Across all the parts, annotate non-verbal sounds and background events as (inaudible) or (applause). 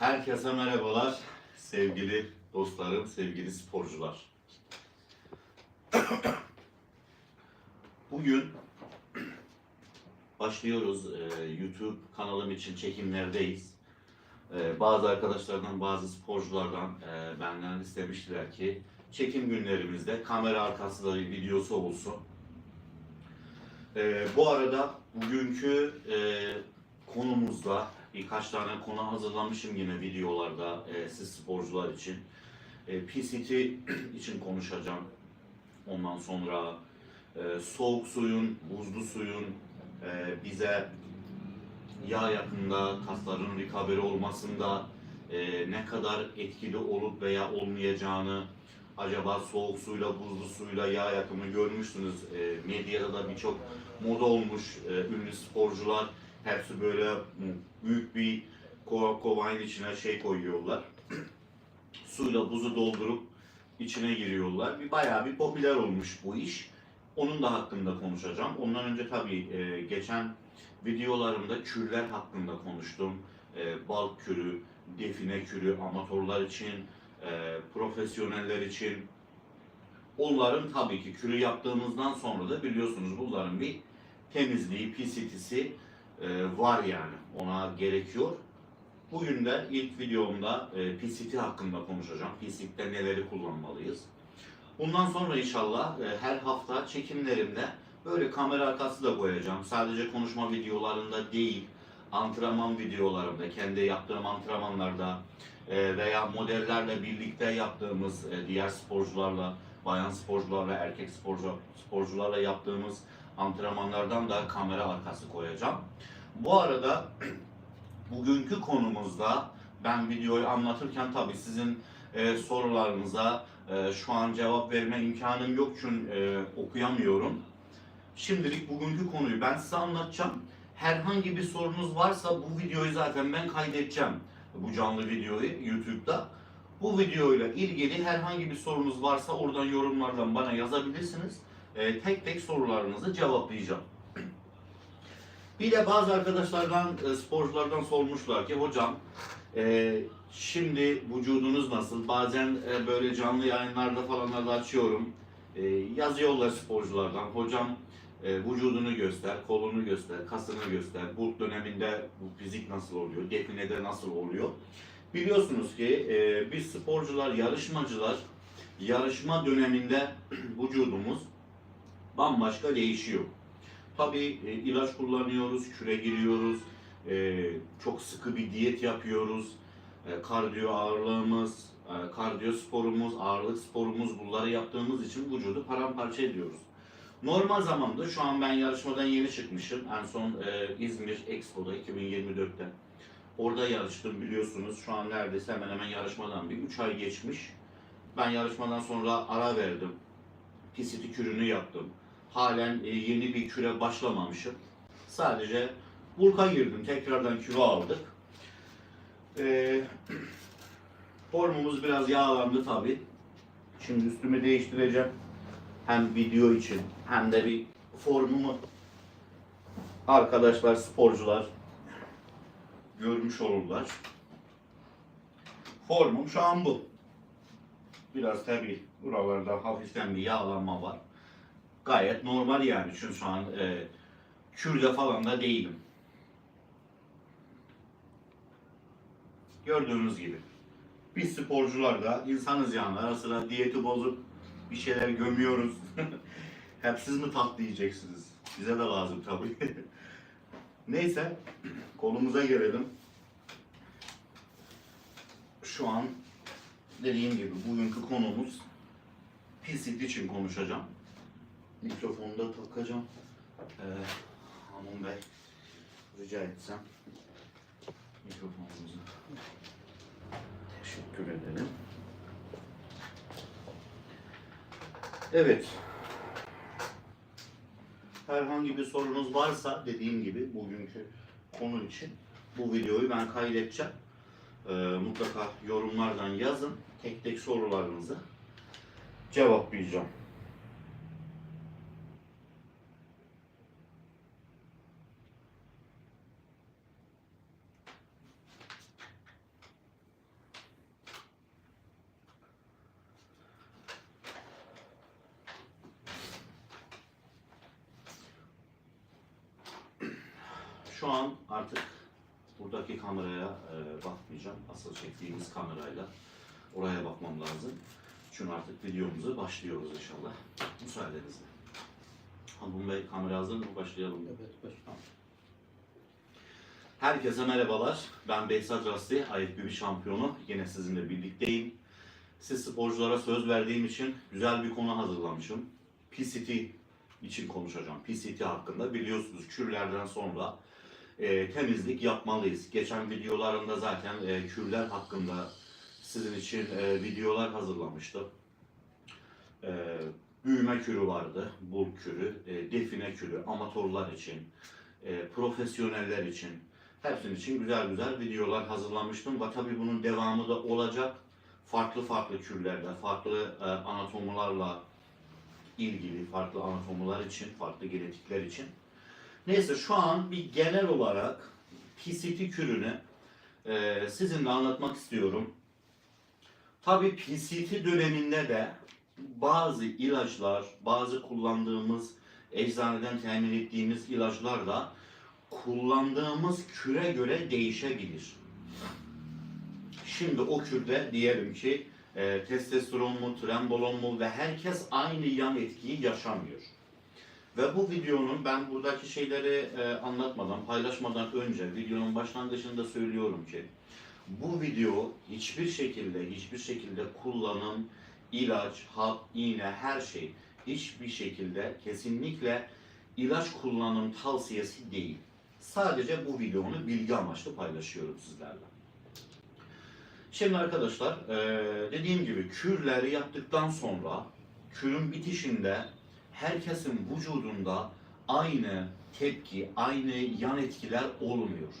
Herkese merhabalar sevgili dostlarım, sevgili sporcular. Bugün başlıyoruz. Ee, YouTube kanalım için çekimlerdeyiz. Ee, bazı arkadaşlardan, bazı sporculardan e, benden istemiştiler ki çekim günlerimizde kamera arkası da bir videosu olsun. Bu arada bugünkü e, konumuzda birkaç tane konu hazırlamışım yine videolarda e, siz sporcular için. E, PCT (clears throat) için konuşacağım. Ondan sonra e, soğuk suyun, buzlu suyun e, bize yağ yakında kasların recovery olmasında e, ne kadar etkili olup veya olmayacağını acaba soğuk suyla buzlu suyla yağ yakımı görmüşsünüz. E, medyada da birçok moda olmuş e, ünlü sporcular hepsi böyle büyük bir kova, kovanın içine şey koyuyorlar. (clears throat) Suyla buzu doldurup içine giriyorlar. Bir bayağı bir popüler olmuş bu iş. Onun da hakkında konuşacağım. Ondan önce tabii e, geçen videolarımda kürler hakkında konuştum. E, bal kürü, define kürü, amatörler için, e, profesyoneller için. Onların tabii ki kürü yaptığımızdan sonra da biliyorsunuz bunların bir temizliği, PCT'si e, var yani. Ona gerekiyor. Bugün de ilk videomda e, PCT hakkında konuşacağım. PCT'de neleri kullanmalıyız. Bundan sonra inşallah e, her hafta çekimlerimde böyle kamera arkası da koyacağım. Sadece konuşma videolarında değil, antrenman videolarımda, kendi yaptığım antrenmanlarda e, veya modellerle birlikte yaptığımız e, diğer sporcularla, bayan sporcularla, erkek sporcu, sporcularla yaptığımız antrenmanlardan da kamera arkası koyacağım. Bu arada (clears throat) bugünkü konumuzda ben videoyu anlatırken tabii sizin e, sorularınıza e, şu an cevap verme imkanım yok çünkü e, okuyamıyorum. Şimdilik bugünkü konuyu ben size anlatacağım. Herhangi bir sorunuz varsa bu videoyu zaten ben kaydedeceğim. Bu canlı videoyu YouTube'da. Bu videoyla ilgili herhangi bir sorunuz varsa oradan yorumlardan bana yazabilirsiniz. E, tek tek sorularınızı cevaplayacağım. Bir de bazı arkadaşlardan, e, sporculardan sormuşlar ki hocam e, şimdi vücudunuz nasıl? Bazen e, böyle canlı yayınlarda falanlarda açıyorum. E, yazıyorlar sporculardan. Hocam e, vücudunu göster, kolunu göster, kasını göster. Bulk döneminde bu fizik nasıl oluyor? Definede nasıl oluyor? Biliyorsunuz ki e, biz sporcular, yarışmacılar yarışma döneminde (clears throat) vücudumuz bambaşka değişiyor. Tabii e, ilaç kullanıyoruz, küre giriyoruz, e, çok sıkı bir diyet yapıyoruz. E, kardiyo ağırlığımız, e, kardiyo sporumuz, ağırlık sporumuz bunları yaptığımız için vücudu paramparça ediyoruz. Normal zamanda şu an ben yarışmadan yeni çıkmışım. En son e, İzmir Expo'da 2024'te. Orada yarıştım biliyorsunuz. Şu an neredeyse hemen hemen yarışmadan bir 3 ay geçmiş. Ben yarışmadan sonra ara verdim. Pisiti kürünü yaptım. Halen e, yeni bir küre başlamamışım. Sadece burka girdim. Tekrardan kilo aldık. E, (clears throat) formumuz biraz yağlandı tabi. Şimdi üstümü değiştireceğim. Hem video için hem de bir formumu arkadaşlar, sporcular görmüş olurlar. Formum şu an bu. Biraz tabi buralarda hafiften bir yağlanma var. Gayet normal yani çünkü şu an e, kürde falan da değilim. Gördüğünüz gibi. Biz sporcular da insanız yani ara sıra diyeti bozup bir şeyler gömüyoruz. (laughs) Hep siz mi tatlı yiyeceksiniz? Bize de lazım tabii. (laughs) Neyse konumuza gelelim. Şu an dediğim gibi bugünkü konumuz PCT için konuşacağım. Mikrofonu da takacağım. Ee, Hanım Bey rica etsem mikrofonumuzu teşekkür ederim. Evet. Herhangi bir sorunuz varsa dediğim gibi bugünkü konu için bu videoyu ben kaydedeceğim. Ee, mutlaka yorumlardan yazın. Tek tek sorularınızı cevaplayacağım. şu an artık buradaki kameraya e, bakmayacağım. Asıl çektiğimiz kamerayla oraya bakmam lazım. Çünkü artık videomuza başlıyoruz inşallah. Müsaadenizle. Hamdun Bey kamera hazır mı? Başlayalım. Evet, baş. Herkese merhabalar. Ben Behzat Rasti, IFBB şampiyonu. Yine sizinle birlikteyim. Siz sporculara söz verdiğim için güzel bir konu hazırlamışım. PCT için konuşacağım. PCT hakkında biliyorsunuz kürlerden sonra e, temizlik yapmalıyız. Geçen videolarımda zaten e, kürler hakkında sizin için e, videolar hazırlamıştım. E, büyüme kürü vardı, bul kürü, e, define kürü, amatörler için, e, profesyoneller için, hepsinin için güzel güzel videolar hazırlamıştım. Ve tabii bunun devamı da olacak. Farklı farklı kürlerle, farklı e, anatomilerle ilgili, farklı anatomiler için, farklı genetikler için. Neyse şu an bir genel olarak PCT kürünü e, sizinle anlatmak istiyorum. Tabii PCT döneminde de bazı ilaçlar, bazı kullandığımız eczaneden temin ettiğimiz ilaçlar da kullandığımız küre göre değişebilir. Şimdi o kürde diyelim ki e, testosteron mu, trembolon mu ve herkes aynı yan etkiyi yaşamıyor. Ve bu videonun ben buradaki şeyleri e, anlatmadan, paylaşmadan önce videonun başlangıcında söylüyorum ki bu video hiçbir şekilde hiçbir şekilde kullanım, ilaç, hap, iğne her şey hiçbir şekilde kesinlikle ilaç kullanım tavsiyesi değil. Sadece bu videonu bilgi amaçlı paylaşıyorum sizlerle. Şimdi arkadaşlar eee, dediğim gibi kürleri yaptıktan sonra kürün bitişinde herkesin vücudunda aynı tepki, aynı yan etkiler olmuyor.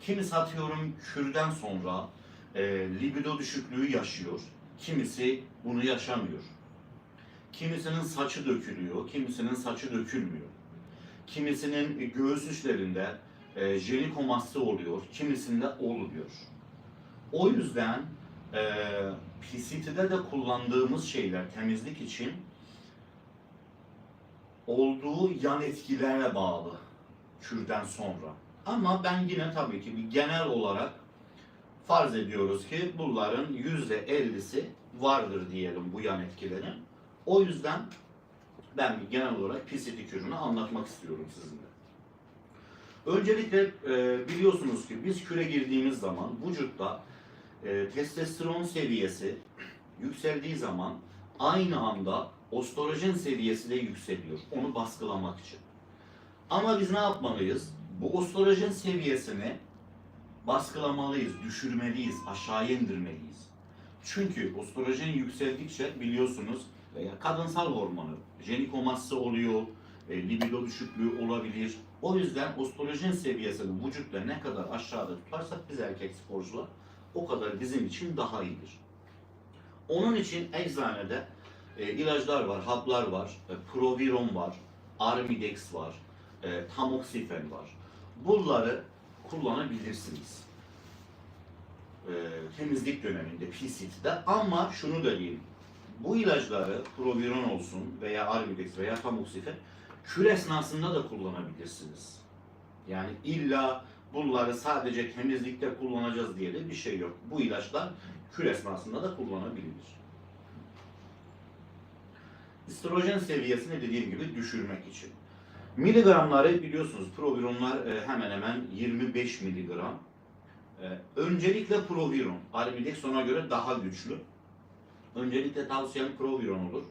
Kimisi atıyorum kürden sonra eee, libido düşüklüğü yaşıyor. Kimisi bunu yaşamıyor. Kimisinin saçı dökülüyor, kimisinin saçı dökülmüyor. Kimisinin göğüs üstlerinde e, jenikomasya oluyor, kimisinde olmuyor. O yüzden e, PCT'de de kullandığımız şeyler temizlik için olduğu yan etkilere bağlı kürden sonra. Ama ben yine tabii ki bir genel olarak farz ediyoruz ki bunların yüzde 50'si vardır diyelim bu yan etkilerin. O yüzden ben genel olarak PCT kürünü anlatmak istiyorum sizinle. Öncelikle e, biliyorsunuz ki biz küre girdiğimiz zaman vücutta e, testosteron seviyesi yükseldiği zaman aynı anda ostrojen seviyesi de yükseliyor. Onu baskılamak için. Ama biz ne yapmalıyız? Bu ostrojen seviyesini baskılamalıyız, düşürmeliyiz, aşağıya indirmeliyiz. Çünkü ostrojen yükseldikçe biliyorsunuz kadınsal hormonu, jenikomasya oluyor, e, libido düşüklüğü olabilir. O yüzden ostrojen seviyesini vücutta ne kadar aşağıda tutarsak biz erkek sporcular o kadar bizim için daha iyidir. Onun için eczanede e, ilaçlar var, haplar var, e, Proviron var, Armidex var, e, Tamoxifen var. Bunları kullanabilirsiniz. E, temizlik döneminde PCT'de ama şunu da diyeyim. Bu ilaçları Proviron olsun veya Armidex veya Tamoxifen kür esnasında da kullanabilirsiniz. Yani illa bunları sadece temizlikte kullanacağız diye de bir şey yok. Bu ilaçlar kür esnasında da kullanabilir. İstrojen seviyesini dediğim gibi düşürmek için. Miligramları biliyorsunuz Provironlar e, hemen hemen 25 miligram. E, Öncelikle Proviron. Arimidex ona göre daha güçlü. Öncelikle tavsiyem Proviron olur.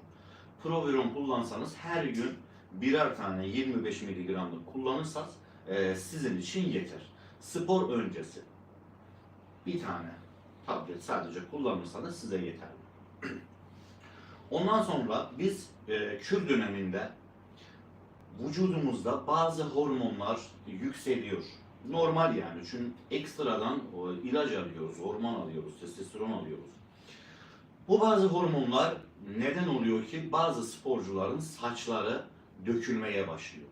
Proviron kullansanız her gün birer tane 25 miligramlık kullanırsanız e, sizin için yeter. Spor öncesi bir tane tablet sadece kullanırsanız size yeterli. (clears throat) Ondan sonra biz kür döneminde vücudumuzda bazı hormonlar yükseliyor. Normal yani çünkü ekstradan ilaç alıyoruz, hormon alıyoruz, testosteron alıyoruz. Bu bazı hormonlar neden oluyor ki bazı sporcuların saçları dökülmeye başlıyor.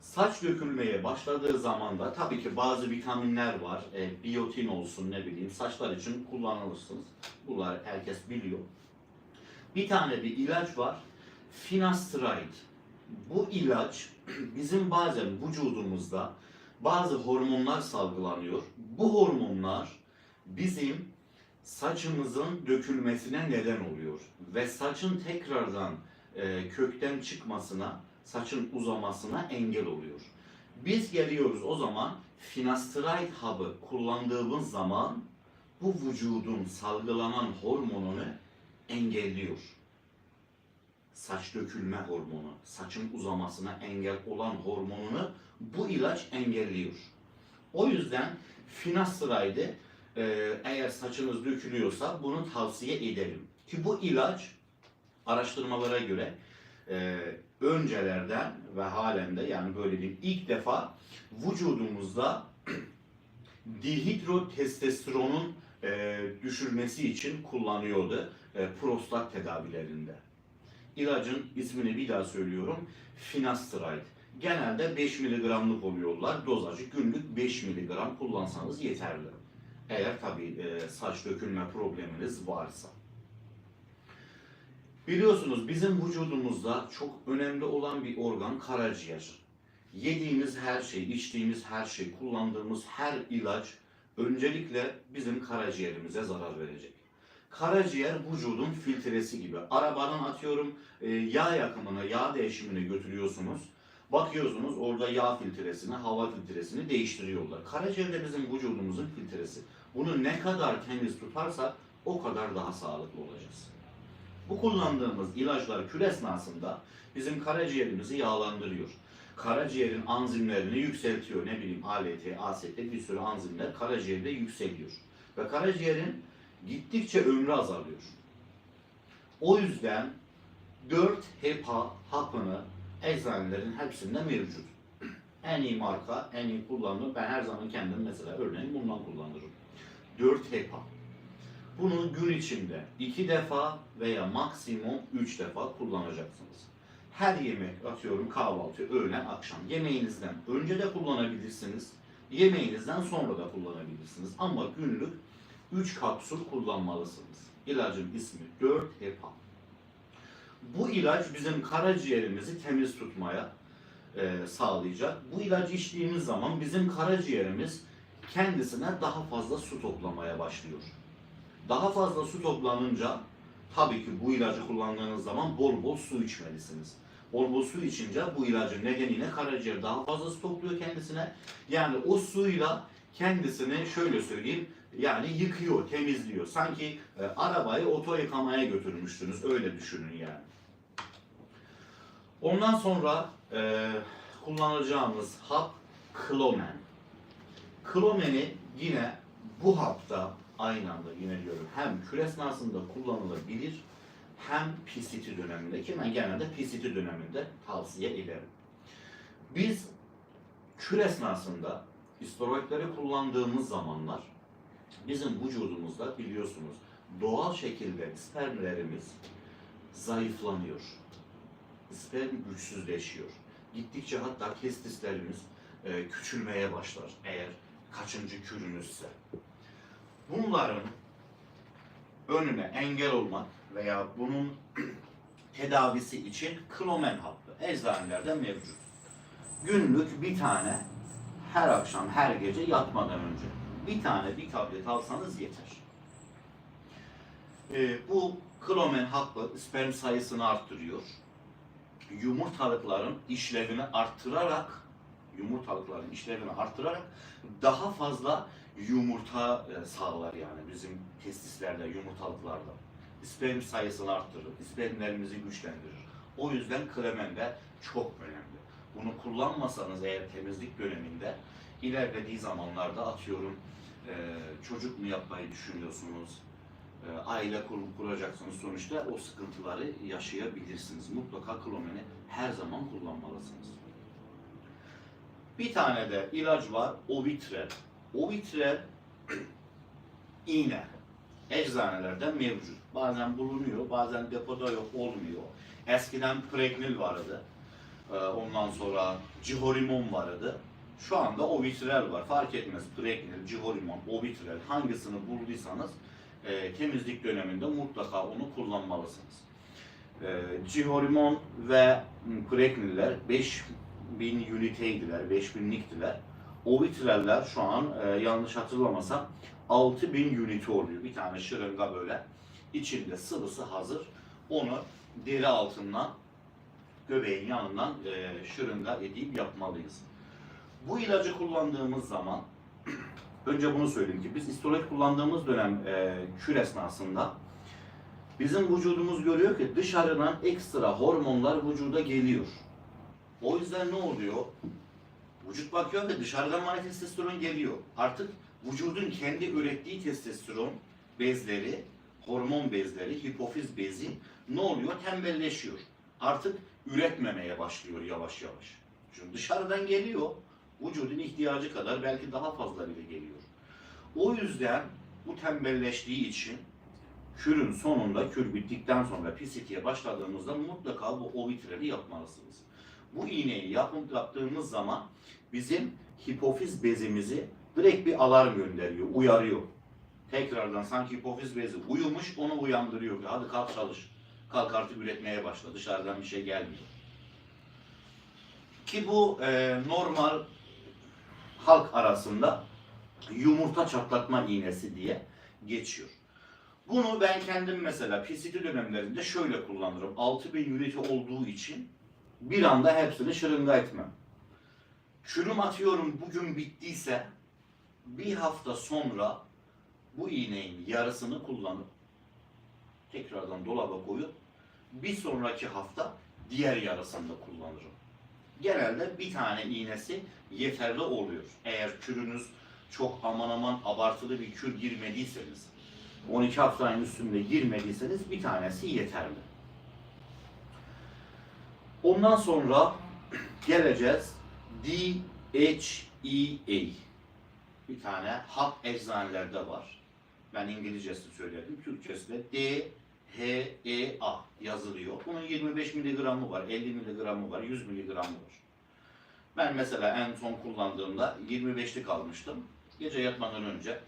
Saç dökülmeye başladığı zaman da tabii ki bazı vitaminler var. E, biyotin olsun ne bileyim saçlar için kullanılırsınız. Bunlar herkes biliyor. Bir tane bir ilaç var. Finasteride. Bu ilaç (clears throat) bizim bazen vücudumuzda bazı hormonlar salgılanıyor. Bu hormonlar bizim saçımızın dökülmesine neden oluyor ve saçın tekrardan e, kökten çıkmasına, saçın uzamasına engel oluyor. Biz geliyoruz o zaman finasteride hub'ı kullandığımız zaman bu vücudun salgılanan hormonunu engelliyor. Saç dökülme hormonu, saçın uzamasına engel olan hormonunu bu ilaç engelliyor. O yüzden finasteride eğer saçınız dökülüyorsa bunu tavsiye ederim. Ki bu ilaç araştırmalara göre e, öncelerden ve halen de yani böyle bir ilk defa vücudumuzda (clears throat) dihidrotestosteronun e, düşürmesi için kullanıyordu e, prostat tedavilerinde. İlacın ismini bir daha söylüyorum. Finasteride. Genelde 5 miligramlık oluyorlar. Dozajı günlük 5 miligram kullansanız yeterli. Eğer tabii e, saç dökülme probleminiz varsa. Biliyorsunuz bizim vücudumuzda çok önemli olan bir organ karaciğer. Yediğimiz her şey, içtiğimiz her şey, kullandığımız her ilaç öncelikle bizim karaciğerimize zarar verecek. Karaciğer vücudun filtresi gibi. Arabanın atıyorum e, yağ yakımını, yağ değişimini götürüyorsunuz. Bakıyorsunuz orada yağ filtresini, hava filtresini değiştiriyorlar. Karaciğer de bizim vücudumuzun filtresi. Bunu ne kadar temiz tutarsak o kadar daha sağlıklı olacağız. Bu kullandığımız ilaçlar kül esnasında bizim karaciğerimizi yağlandırıyor. Karaciğerin anzimlerini yükseltiyor. Ne bileyim ALT, AST bir sürü anzimler karaciğerde yükseliyor. Ve karaciğerin gittikçe ömrü azalıyor. O yüzden 4 HEPA hapını eczanelerin hepsinde mevcut. En iyi marka, en iyi kullanımı ben her zaman kendim mesela örneğin bundan kullanırım. 4 HEPA. Bunu gün içinde iki defa veya maksimum üç defa kullanacaksınız. Her yemek atıyorum kahvaltı, öğlen, akşam yemeğinizden önce de kullanabilirsiniz. Yemeğinizden sonra da kullanabilirsiniz. Ama günlük 3 kapsül kullanmalısınız. İlacın ismi 4 HEPA. Bu ilaç bizim karaciğerimizi temiz tutmaya e, sağlayacak. Bu ilacı içtiğimiz zaman bizim karaciğerimiz kendisine daha fazla su toplamaya başlıyor. Daha fazla su toplanınca tabii ki bu ilacı kullandığınız zaman bol bol su içmelisiniz. Bol bol su içince bu ilacın nedeniyle karaciğer daha fazla su topluyor kendisine. Yani o suyla kendisini şöyle söyleyeyim yani yıkıyor, temizliyor. Sanki e, arabayı oto yıkamaya götürmüştünüz öyle düşünün yani. Ondan sonra e, kullanacağımız hap klomen. Klomeni yine bu hapta aynı anda yine diyorum hem kür esnasında kullanılabilir hem PCT döneminde ki ben genelde PCT döneminde tavsiye ederim. Biz kür esnasında steroidleri kullandığımız zamanlar bizim vücudumuzda biliyorsunuz doğal şekilde spermlerimiz zayıflanıyor. Sperm güçsüzleşiyor. Gittikçe hatta testislerimiz e, küçülmeye başlar eğer kaçıncı kürünüzse. Bunların önüne engel olmak veya bunun (clears throat) tedavisi için klomen hapı eczanelerde mevcut. Günlük bir tane her akşam her gece yatmadan önce bir tane bir tablet alsanız yeter. Ee, bu klomen hapı sperm sayısını arttırıyor. Yumurtalıkların işlevini arttırarak yumurtalıkların işlevini arttırarak daha fazla yumurta e, sağlar yani bizim testislerde, yumurtalıklarda. Sperm sayısını arttırır, spermlerimizi güçlendirir. O yüzden klemen de çok önemli. Bunu kullanmasanız eğer temizlik döneminde ilerlediği zamanlarda atıyorum e, çocuk mu yapmayı düşünüyorsunuz, e, aile kur, kuracaksınız sonuçta o sıkıntıları yaşayabilirsiniz. Mutlaka klomeni her zaman kullanmalısınız. Bir tane de ilaç var, Ovitrel. Ovitrel (clears throat) iğne. Eczanelerde mevcut. Bazen bulunuyor, bazen depoda yok, olmuyor. Eskiden Pregnil vardı. Ee, Ondan sonra Cihorimon vardı. Şu anda Ovitrel var. Fark etmez. Pregnil, Cihorimon, Ovitrel hangisini bulduysanız e, temizlik döneminde mutlaka onu kullanmalısınız. E, Cihorimon ve Pregniller 5000 üniteydiler, 5000'liktiler. o vitreller şu an e, yanlış hatırlamasam 6000 unit oluyor. Bir tane şırınga böyle. içinde sıvısı hazır. Onu deri altından göbeğin yanından e, şırınga edip yapmalıyız. Bu ilacı kullandığımız zaman (clears throat) önce bunu söyleyeyim ki biz istorik kullandığımız dönem e, kür esnasında bizim vücudumuz görüyor ki dışarıdan ekstra hormonlar vücuda geliyor. O yüzden ne oluyor? Vücut bakıyor ve dışarıdan manifestestoron geliyor. Artık vücudun kendi ürettiği testosteron bezleri, hormon bezleri, hipofiz bezi ne oluyor? Tembelleşiyor. Artık üretmemeye başlıyor yavaş yavaş. Çünkü dışarıdan geliyor. Vücudun ihtiyacı kadar belki daha fazla bile geliyor. O yüzden bu tembelleştiği için kürün sonunda, kür bittikten sonra PCT'ye başladığımızda mutlaka bu o vitreli yapmalısınız. Bu iğneyi yapıp yaptığımız zaman bizim hipofiz bezimizi direkt bir alarm gönderiyor, uyarıyor. Tekrardan sanki hipofiz bezi uyumuş, onu uyandırıyor. Hadi kalk çalış. Kalk artık üretmeye başla. Dışarıdan bir şey gelmiyor. Ki bu e, normal halk arasında yumurta çatlatma iğnesi diye geçiyor. Bunu ben kendim mesela PCT dönemlerinde şöyle kullanırım. 6000 unit olduğu için bir anda hepsini şırınga etmem. Kürüm atıyorum bugün bittiyse bir hafta sonra bu iğnenin yarısını kullanıp tekrardan dolaba koyup bir sonraki hafta diğer yarısını da kullanırım. Genelde bir tane iğnesi yeterli oluyor. Eğer kürünüz çok aman aman abartılı bir kür girmediyseniz, 12 haftanın üstünde girmediyseniz bir tanesi yeterli. Ondan sonra geleceğiz DHEA. Bir tane halk eczanelerde var. Ben İngilizcesini söyledim. Türkçesi de DHEA yazılıyor. Bunun 25 miligramı var, 50 miligramı var, 100 miligramı var. Ben mesela en son kullandığımda 25'lik almıştım. Gece yatmadan önce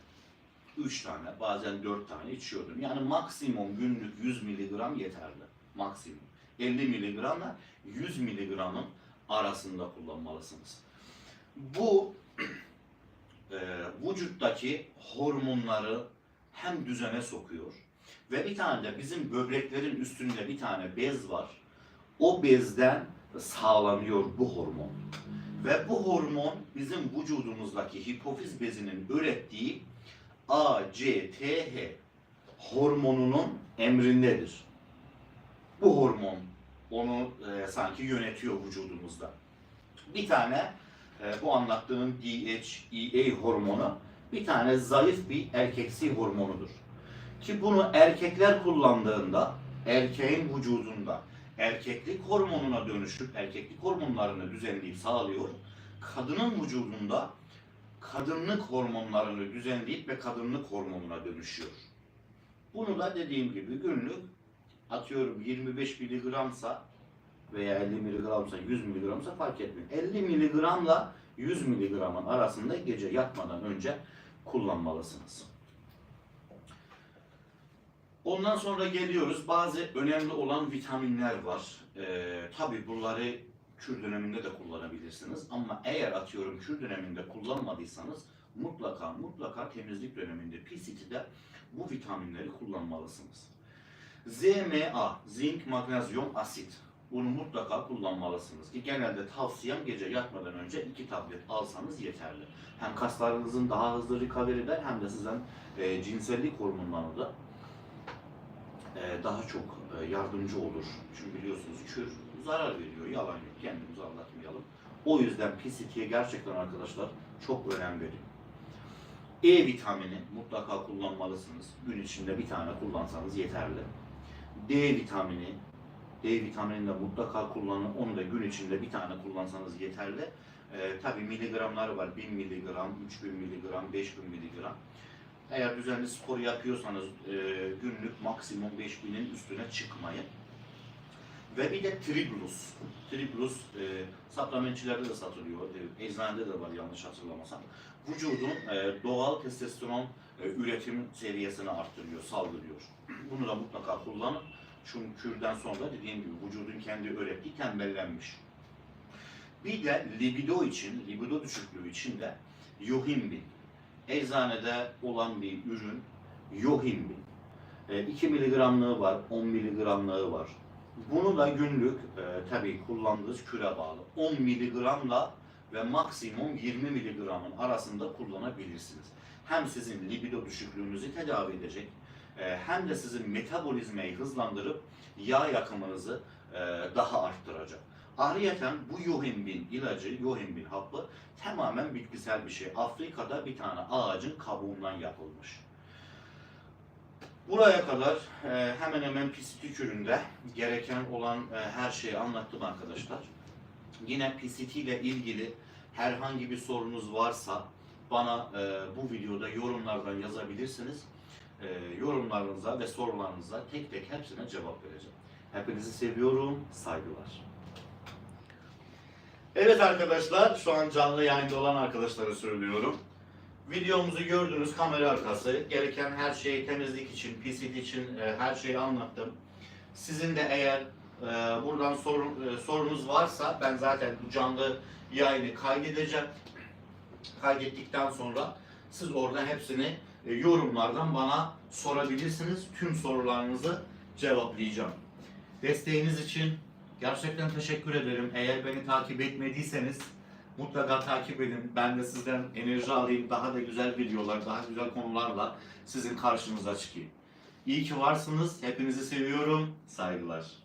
3 tane, bazen 4 tane içiyordum. Yani maksimum günlük 100 miligram yeterli. Maksimum. 50 miligramla 100 miligramın arasında kullanmalısınız. Bu (clears throat) e, vücuttaki hormonları hem düzene sokuyor ve bir tane de bizim böbreklerin üstünde bir tane bez var. O bezden sağlanıyor bu hormon. Ve bu hormon bizim vücudumuzdaki hipofiz bezinin ürettiği ACTH hormonunun emrindedir. Bu hormon onu e, sanki yönetiyor vücudumuzda. Bir tane e, bu anlattığım DHEA hormonu bir tane zayıf bir erkeksi hormonudur. Ki bunu erkekler kullandığında erkeğin vücudunda erkeklik hormonuna dönüşüp erkeklik hormonlarını düzenleyip sağlıyor. Kadının vücudunda kadınlık hormonlarını düzenleyip ve kadınlık hormonuna dönüşüyor. Bunu da dediğim gibi günlük atıyorum 25 miligramsa veya 50 miligramsa 100 miligramsa fark etmiyor. 50 miligramla 100 miligramın arasında gece yatmadan önce kullanmalısınız. Ondan sonra geliyoruz. Bazı önemli olan vitaminler var. Ee, Tabi bunları kür döneminde de kullanabilirsiniz. Ama eğer atıyorum kür döneminde kullanmadıysanız mutlaka mutlaka temizlik döneminde PCT'de bu vitaminleri kullanmalısınız. ZMA, zinc, magnezyum, asit. Bunu mutlaka kullanmalısınız. Ki genelde tavsiyem gece yatmadan önce iki tablet alsanız yeterli. Hem kaslarınızın daha hızlı recovery eder hem de sizden e, cinsellik hormonlarını da e, daha çok e, yardımcı olur. Çünkü biliyorsunuz kür zarar veriyor, yalan yok. Kendimizi anlatmayalım. O yüzden PCT'ye gerçekten arkadaşlar çok önem verin. E vitamini mutlaka kullanmalısınız. Gün içinde bir tane kullansanız yeterli. D vitamini, D vitaminini de mutlaka kullanın. Onu da gün içinde bir tane kullansanız yeterli. Ee, tabii miligramları var. 1000 miligram, 3000 miligram, 5000 miligram. Eğer düzenli spor yapıyorsanız e, günlük maksimum 5000'in üstüne çıkmayın. Ve bir de Triblus. Triblus e, supplementçilerde de satılıyor. E, eczanede de var yanlış hatırlamasam. Vücudun e, doğal testosteron e, üretim seviyesini arttırıyor, saldırıyor. Bunu da mutlaka kullanın. Çünkü kürden sonra dediğim gibi vücudun kendi ürettiği tembellenmiş. Bir de libido için, libido düşüklüğü içinde yohimbin. Eczanede olan bir ürün yohimbin. E, 2 miligramlığı var, 10 miligramlığı var. Bunu da günlük e, tabii kullandığınız küre bağlı. 10 miligramla ve maksimum 20 miligramın arasında kullanabilirsiniz. Hem sizin libido düşüklüğünüzü tedavi edecek, e, hem de sizin metabolizmayı hızlandırıp yağ yakımınızı e, daha arttıracak. Ayrıca bu yohimbin ilacı, yohimbin hapı tamamen bitkisel bir şey. Afrika'da bir tane ağacın kabuğundan yapılmış. Buraya kadar e, hemen hemen PCT üründe gereken olan e, her şeyi anlattım arkadaşlar. Yine PCT ile ilgili herhangi bir sorunuz varsa bana e, bu videoda yorumlardan yazabilirsiniz. E, yorumlarınıza ve sorularınıza tek tek hepsine cevap vereceğim. Hepinizi seviyorum, saygılar. Evet arkadaşlar, şu an canlı yayında olan arkadaşlara söylüyorum. Videomuzu gördünüz, kamera arkası. Gereken her şeyi temizlik için, PCT için e, her şeyi anlattım. Sizin de eğer e, buradan sorun, e, sorunuz varsa ben zaten bu canlı yayını kaydedeceğim. Kaydettikten sonra siz orada hepsini e, yorumlardan bana sorabilirsiniz. Tüm sorularınızı cevaplayacağım. Desteğiniz için gerçekten teşekkür ederim. Eğer beni takip etmediyseniz mutlaka takip edin. Ben de sizden enerji alayım. Daha da güzel videolar, daha güzel konularla sizin karşınıza çıkayım. İyi ki varsınız. Hepinizi seviyorum. Saygılar.